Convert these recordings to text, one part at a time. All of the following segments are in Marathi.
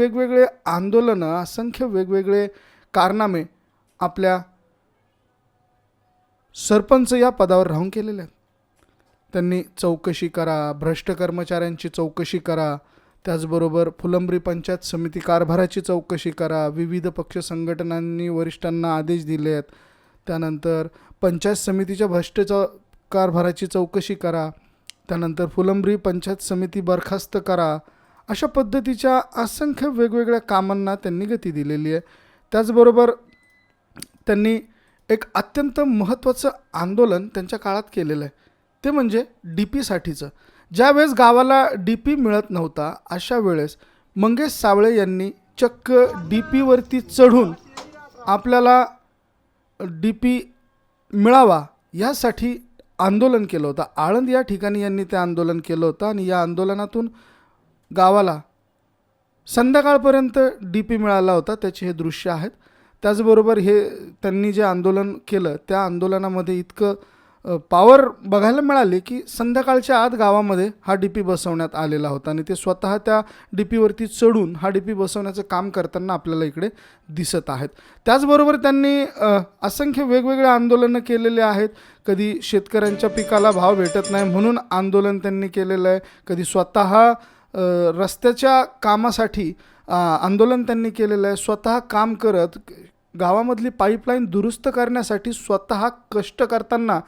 वेगवेगळे आंदोलनं असंख्य वेगवेगळे कारनामे आपल्या सरपंच या पदावर राहून केलेले आहेत. त्यांनी चौकशी करा भ्रष्ट कर्मचाऱ्यांची चौकशी करा त्याचबरोबर फुलंब्री पंचायत समिती कारभाराची चौकशी करा विविध पक्ष संघटनांनी वरिष्ठांना आदेश दिले आहेत. त्यानंतर पंचायत समितीच्या भ्रष्ट चौ कारभाराची चौकशी करा त्यानंतर फुलंब्री पंचायत समिती बरखास्त करा अशा पद्धतीच्या असंख्य वेगवेगळ्या कामांना त्यांनी गती दिलेली आहे. त्याचबरोबर त्यांनी एक अत्यंत महत्त्वाचं आंदोलन त्यांच्या काळात केलेलं आहे. ते म्हणजे डी पीसाठीचं ज्यावेळेस गावाला डी पी मिळत नव्हता अशा वेळेस मंगेश सावळे यांनी चक्क डी पीवरती चढून आपल्याला डी पी मिळावा यासाठी आंदोलन केलं होतं. आळंद या ठिकाणी यांनी ते आंदोलन केलं होतं आणि या आंदोलनातून गावाला संध्याकाळपर्यंत डी पी मिळाला होता त्याचे हे दृश्य आहेत. त्याचबरोबर हे त्यांनी जे आंदोलन केलं त्या आंदोलनामध्ये इतकं पॉवर बघायला मिळाली की संध्याकाळच्या आत गावामध्ये हा डी पी बसवण्यात आलेला होता आणि ते स्वतः त्या डी पीवरती चढून हा डी पी बसवण्याचं काम करताना आपल्याला इकडे दिसत आहेत. त्याचबरोबर त्यांनी असंख्य वेगवेगळे आंदोलनं केलेले आहेत. कधी शेतकऱ्यांच्या पिकाला भाव भेटत नाही म्हणून आंदोलन त्यांनी केलेलं आहे. कधी स्वतः रस्त्याच्या कामासाठी आंदोलन त्यांनी केलेलं आहे. स्वतः काम करत गावामधली पाईपलाईन दुरुस्त करण्यासाठी स्वतः कष्ट करताना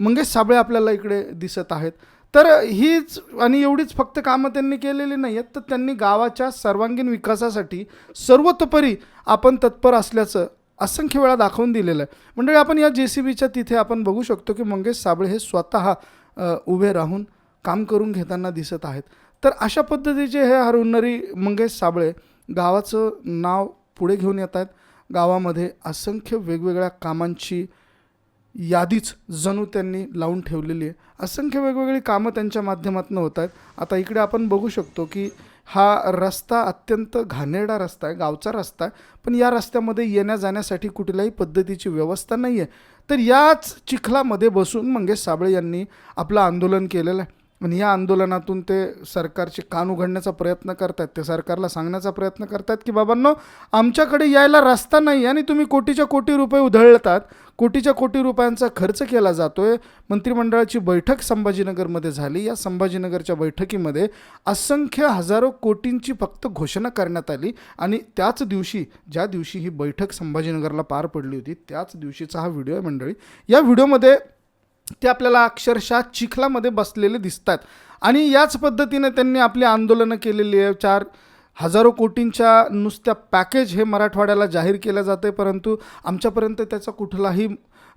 मंगेश साबळे आपल्याला इकडे दिसत आहेत. तर हीच आणि एवढीच फक्त कामं त्यांनी केलेली नाही आहेत तर त्यांनी गावाच्या सर्वांगीण विकासासाठी सर्वतोपरी आपण तत्पर असल्याचं असंख्य वेळा दाखवून दिलेलं आहे. म्हणजे आपण या जे सी बीच्या तिथे आपण बघू शकतो की मंगेश साबळे हे स्वतः उभे राहून काम करून घेताना दिसत आहेत. तर अशा पद्धतीचे हे हरहुन्नरी मंगेश साबळे गावाचं नाव पुढे घेऊन येत आहेत. गावामध्ये असंख्य वेगवेगळ्या कामांची यादीच जणू त्यांनी लावून ठेवलेली आहे. असंख्य वेगवेगळी कामं त्यांच्या माध्यमातून होत आहेत. आता इकडे आपण बघू शकतो की हा रस्ता अत्यंत घाणेरडा रस्ता आहे गावचा रस्ता आहे. पण या रस्त्यामध्ये येण्या जाण्यासाठी कुठल्याही पद्धतीची व्यवस्था नाही आहे तर याच चिखलामध्ये बसून मंगेश साबळे यांनी आपलं आंदोलन केलेलं आहे. आणि या आंदोलनातून ते सरकारचे कान उघडण्याचा प्रयत्न करतात ते सरकारला सांगण्याचा प्रयत्न करतात की बाबांनो आमच्याकडे यायला रस्ता नाही आणि तुम्ही कोटीच्या कोटी रुपये उधळतात. कोटीच्या कोटी रुपयांचा खर्च केला जातोय. मंत्रिमंडळाची बैठक संभाजीनगरमध्ये झाली. या संभाजीनगरच्या बैठकीमध्ये असंख्य हजारो कोटींची फक्त घोषणा करण्यात आली आणि त्याच दिवशी ज्या दिवशी ही बैठक संभाजीनगरला पार पडली होती त्याच दिवशीचा हा व्हिडिओ आहे मंडळी. या व्हिडिओमध्ये ते आपल्याला अक्षरशः चिखलामध्ये बसलेले दिसतात. आणि याच पद्धतीने त्यांनी आपली आंदोलनं केलेली आहे. चार हजारो कोटींच्या नुसत्या पॅकेज हे मराठवाड्याला जाहीर केलं जाते परंतु आमच्यापर्यंत त्याचा कुठलाही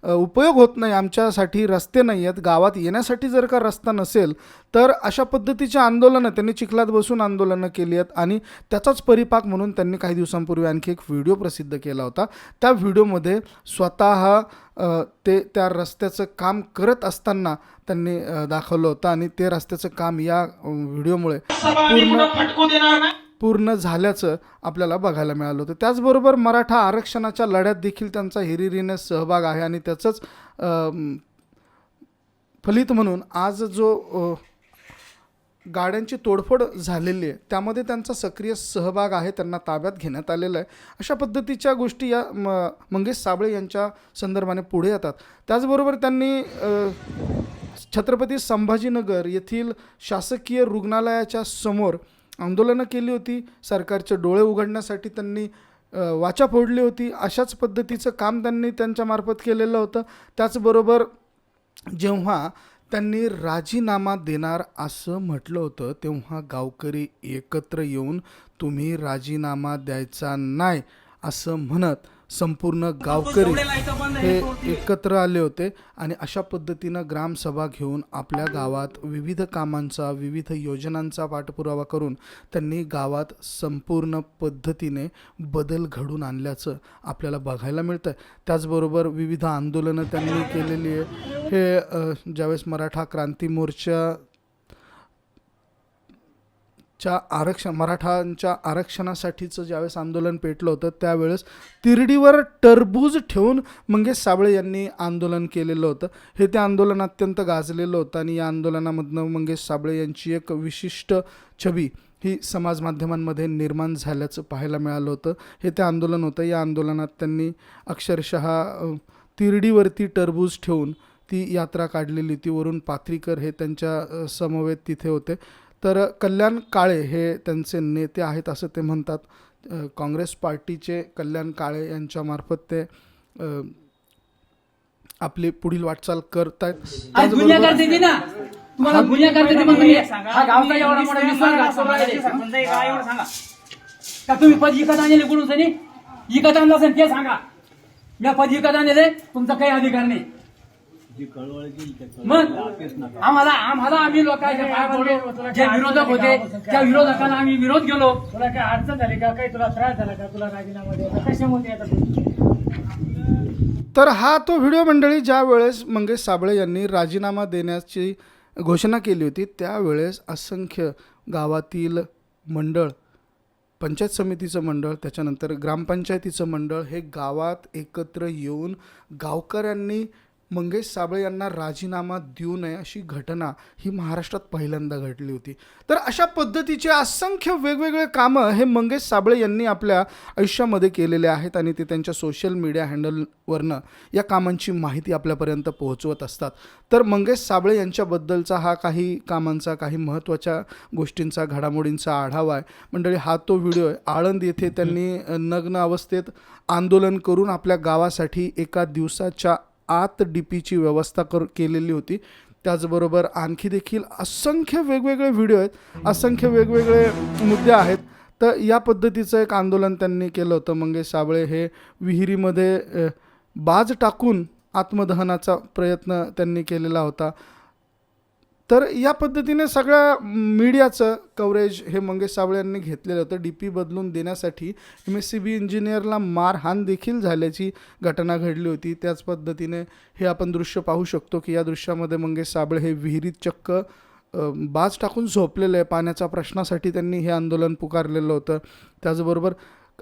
उपयोग होत नाही आमच्यासाठी रस्ते नाही आहेत गावात येण्यासाठी जर का रस्ता नसेल तर अशा पद्धतीची आंदोलनं त्यांनी चिखलात बसून आंदोलनं केली आहेत आणि त्याचाच परिपाक म्हणून त्यांनी काही दिवसांपूर्वी आणखी एक व्हिडिओ प्रसिद्ध केला होता. त्या व्हिडिओमध्ये स्वतः ते त्या रस्त्याचं काम करत असताना त्यांनी दाखवलं होतं आणि ते रस्त्याचं काम या व्हिडिओमुळे पूर्ण फटकू देणार पूर्ण झाल्याचं आपल्याला बघायला मिळालं होतं. त्याचबरोबर मराठा आरक्षणाच्या लढ्यात देखील त्यांचा हिरिरीने सहभाग आहे आणि त्याचंच फलित म्हणून आज जो गाड्यांची तोडफोड झालेली आहे त्यामध्ये त्यांचा सक्रिय सहभाग आहे त्यांना ताब्यात घेण्यात आलेला आहे. अशा पद्धतीच्या गोष्टी या म मंगेश साबळे यांच्या संदर्भाने पुढे येतात. त्याचबरोबर त्यांनी छत्रपती संभाजीनगर येथील शासकीय रुग्णालयाच्या समोर आंदोलनं केली होती सरकारचे डोळे उघडण्यासाठी त्यांनी वाचा फोडली होती अशाच पद्धतीचं काम त्यांनी त्यांच्यामार्फत केलेलं होतं. त्याचबरोबर जेव्हा त्यांनी राजीनामा देणार असं म्हटलं होतं तेव्हा गावकरी एकत्र येऊन तुम्ही राजीनामा द्यायचा नाही. असं म्हणत संपूर्ण गावकरी हे एकत्र आले होते आणि अशा पद्धतीनं ग्रामसभा घेऊन आपल्या गावात विविध कामांचा विविध योजनांचा पाठपुरावा करून त्यांनी गावात संपूर्ण पद्धतीने बदल घडून आणल्याचं आपल्याला बघायला मिळतं त्याचबरोबर विविध आंदोलनं त्यांनी केलेली आहे. हे ज्यावेळेस मराठा क्रांती मोर्चा च्या आरक्षण मराठांच्या आरक्षणासाठीचं ज्यावेळेस आंदोलन पेटलं होतं त्यावेळेस तिरडीवर टरबूज ठेवून मंगेश साबळे यांनी आंदोलन केलेलं होतं. हे ते आंदोलन अत्यंत गाजलेलं होतं आणि या आंदोलनामधनं मंगेश साबळे यांची एक विशिष्ट छबी ही समाज माध्यमांमध्ये निर्माण झाल्याचं पाहायला मिळालं होतं. हे ते आंदोलन होतं. या आंदोलनात त्यांनी अक्षरशः तिरडीवरती टरबूज ठेवून ती यात्रा काढलेली होती. वरून पाथरीकर हे त्यांच्या समवेत तिथे होते. तर कल्याण काळे हे त्यांचे नेते आहेत असं ते म्हणतात. काँग्रेस पार्टीचे कल्याण काळे यांच्यामार्फत ते आपली पुढील वाटचाल करतायत. आज गुन्हा करते ती ना? तुम्हाला गुन्हा करते ती मग मी हा गावचा एवढा मोठा विश्वास घातला पाहिजे. का तुम्ही पद विकत आणले कुठून सनी विकत आणलं असेल ते सांगा. या पद विकत आणले तुमचा काही अधिकार नाही. मग आम्हाला आम्हाला आम्ही लोकांच्या पाया पडलो. जे विरोधक होते त्या विरोधकांना आम्ही विरोध केलो. तुला काय अडचण झाली का? काही तुला त्रास झाला का? तुला राजीनामा द्यायचा तू? तर हा तो व्हिडिओ मंडळी ज्या वेळेस मंगेश साबळे यांनी राजीनामा देण्याची घोषणा केली होती त्यावेळेस असंख्य गावातील मंडळ पंचायत समितीचं मंडळ त्याच्यानंतर ग्रामपंचायतीचं मंडळ हे गावात एकत्र येऊन गावकऱ्यांनी मंगेश साबळे यांना राजीनामा देऊ नये अशी घटना ही महाराष्ट्रात पहिल्यांदा घडली होती. तर अशा पद्धतीचे असंख्य वेगवेगळे कामं हे मंगेश साबळे यांनी आपल्या आयुष्यामध्ये केलेले आहेत आणि ते त्यांच्या सोशल मीडिया हँडलवरनं या कामांची माहिती आपल्यापर्यंत पोहोचवत असतात. तर मंगेश साबळे यांच्याबद्दलचा हा काही कामांचा काही महत्त्वाच्या गोष्टींचा घडामोडींचा आढावा आहे. मंडळी हा तो व्हिडिओ आहे. आळंद येथे त्यांनी नग्न अवस्थेत आंदोलन करून आपल्या गावासाठी एका दिवसाच्या आत डी पीची व्यवस्था कर केलेली होती. त्याचबरोबर आणखी देखील असंख्य वेगवेगळे व्हिडिओ आहेत असंख्य वेगवेगळे मुद्दे आहेत. तर या पद्धतीचं एक आंदोलन त्यांनी केलं होतं. मंगेश साबळे हे विहिरीमध्ये बाज टाकून आत्मदहनाचा प्रयत्न त्यांनी केलेला होता. तर या पद्धतीने सगळ्या मीडियाचं कव्हरेज हे मंगेश साबळे यांनी घेतलेलं होतं. डी पी बदलून देण्यासाठी एम एस सी बी इंजिनियरला मारहाण देखील झाल्याची घटना घडली होती. त्याच पद्धतीने हे आपण दृश्य पाहू शकतो की या दृश्यामध्ये मंगेश साबळे हे विहिरीत चक्क बाज टाकून झोपलेलं आहे. पाण्याच्या प्रश्नासाठी त्यांनी हे आंदोलन पुकारलेलं होतं. त्याचबरोबर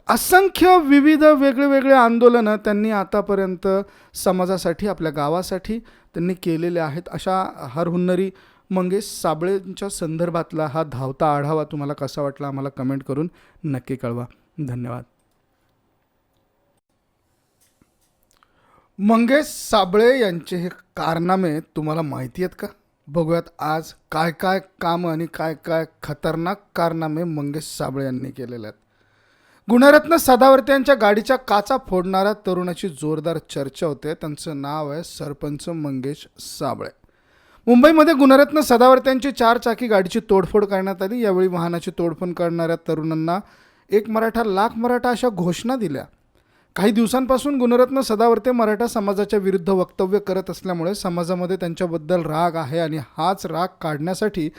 असंख्य विविध वेगळे वेगळे आंदोलनं त्यांनी आतापर्यंत समाजासाठी आपल्या गावासाठी त्यांनी केलेले आहेत. अशा हरहुन्नरी मंगेश साबळेंच्या संदर्भातला हा धावता आढावा तुम्हाला कसा वाटला आम्हाला कमेंट करून नक्की कळवा. धन्यवाद. मंगेश साबळे यांचे हे कारनामे तुम्हाला माहिती आहेत का? बघूयात आज काय काय कामं आणि काय काय खतरनाक कारनामे मंगेश साबळे यांनी केलेले आहेत. गुणरत्न सदावर्ते यांच्या गाडीच्या काचा फोडणाऱ्या तरुणाची जोरदार चर्चा होते. त्यांचं नाव आहे सरपंच मंगेश साबळे. मुंबईमध्ये गुणरत्न सदावर्त्यांची चार चाकी गाडीची तोडफोड करण्यात आली. यावेळी वाहनाची तोडफोड करणाऱ्या तरुणांना एक मराठा लाख मराठा अशा घोषणा दिल्या. काही दिवसांपासून गुणरत्न सदावर्ते मराठा समाजाच्या विरुद्ध वक्तव्य करत असल्यामुळे समाजामध्ये त्यांच्याबद्दल राग आहे आणि हाच राग काढण्यासाठी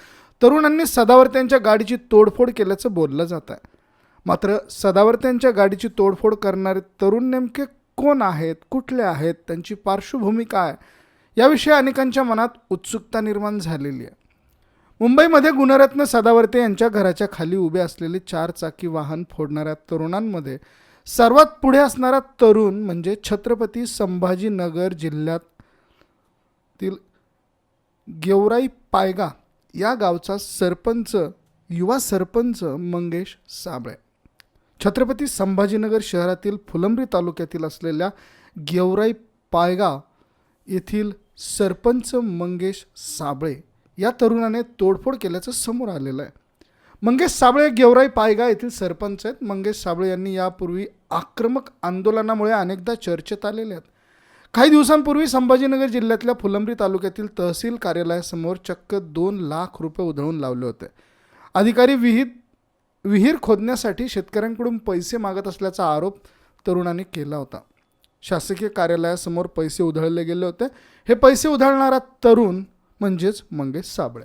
तरुणांनी सदावर्त्यांच्या गाडीची तोडफोड केल्याचं बोललं जात आहे. मात्र सदावर्त्यांच्या गाडीची तोडफोड करणारे तरुण नेमके कोण आहेत? कुठले आहेत? त्यांची पार्श्वभूमी काय? याविषयी अनेकांच्या मनात उत्सुकता निर्माण झालेली आहे. मुंबईमध्ये गुणरत्न सदावर्ते यांच्या घराच्या खाली उभे असलेले चार चाकी वाहन फोडणाऱ्या तरुणांमध्ये सर्वात पुढे असणारा तरुण म्हणजे छत्रपती संभाजीनगर जिल्ह्यातील गेवराई पायगा या गावचा सरपंच युवा सरपंच मंगेश साबळे. छत्रपती संभाजीनगर शहरातील फुलंब्री तालुक्यातील असलेल्या गेवराई पायगाव येथील सरपंच मंगेश साबळे या तरुणाने तोडफोड केल्याचं समोर आलेलं आहे. मंगेश साबळे गेवराई पायगा येथील सरपंच आहेत. मंगेश साबळे यांनी यापूर्वी आक्रमक आंदोलनामुळे अनेकदा चर्चेत आलेले आहेत. काही दिवसांपूर्वी संभाजीनगर जिल्ह्यातल्या फुलंब्री तालुक्यातील तहसील कार्यालयासमोर चक्क दोन लाख रुपये उधळून लावले होते. अधिकारी विहित विहीर खोदण्यासाठी शेतकऱ्यांकडून पैसे मागत असल्याचा आरोप तरुणांनी केला होता. शासकीय कार्यालयासमोर पैसे उधळले गेले होते. हे पैसे उधळणारा तरुण म्हणजेच मंगेश साबळे.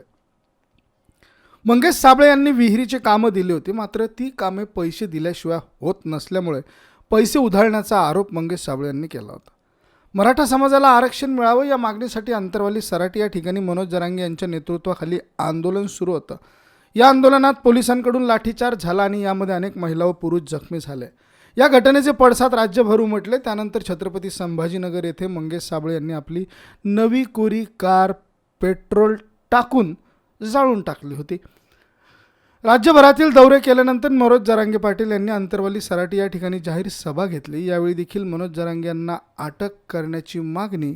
मंगेश साबळे यांनी विहिरीचे कामं दिली होती. मात्र ती कामे पैसे दिल्याशिवाय होत नसल्यामुळे पैसे उधळण्याचा आरोप मंगेश साबळे यांनी केला होता. मराठा समाजाला आरक्षण मिळावं या मागणीसाठी अंतरवाली सराटी या ठिकाणी मनोज जरांगे यांच्या नेतृत्वाखाली आंदोलन सुरू होतं. या आंदोलनात पोलिसांकडून लाठीचार झाला आणि यामध्ये अनेक महिला व पुरुष जखमी झाले. या घटनेचे पडसाद राज्यभर उमटले त्यानंतर छत्रपती संभाजीनगर येथे मंगेश साबळे यांनी आपली नवी कोरी कार पेट्रोल टाकून जाळून टाकली होती. राज्यभरातील दौरे केल्यानंतर मनोज जरांगे पाटील यांनी अंतरवाली सराटी या ठिकाणी जाहीर सभा घेतली. यावेळी देखील मनोज जरांगे यांना अटक करण्याची मागणी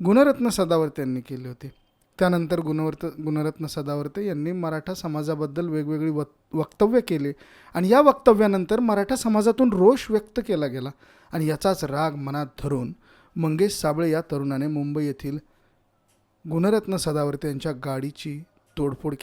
गुणरत्न सदावर्त यांनी केली होती. त्यानंतर गुणवर्त गुणरत्न सदावर्ते यांनी मराठा समाजाबद्दल वेगवेगळी वक वक्तव्य केले. आणि या वक्तव्यानंतर मराठा समाजातून रोष व्यक्त केला गेला. आणि याचाच राग मनात धरून मंगेश साबळे या तरुणाने मुंबई येथील गुणरत्न सदावर्ते यांच्या गाडीची तोडफोड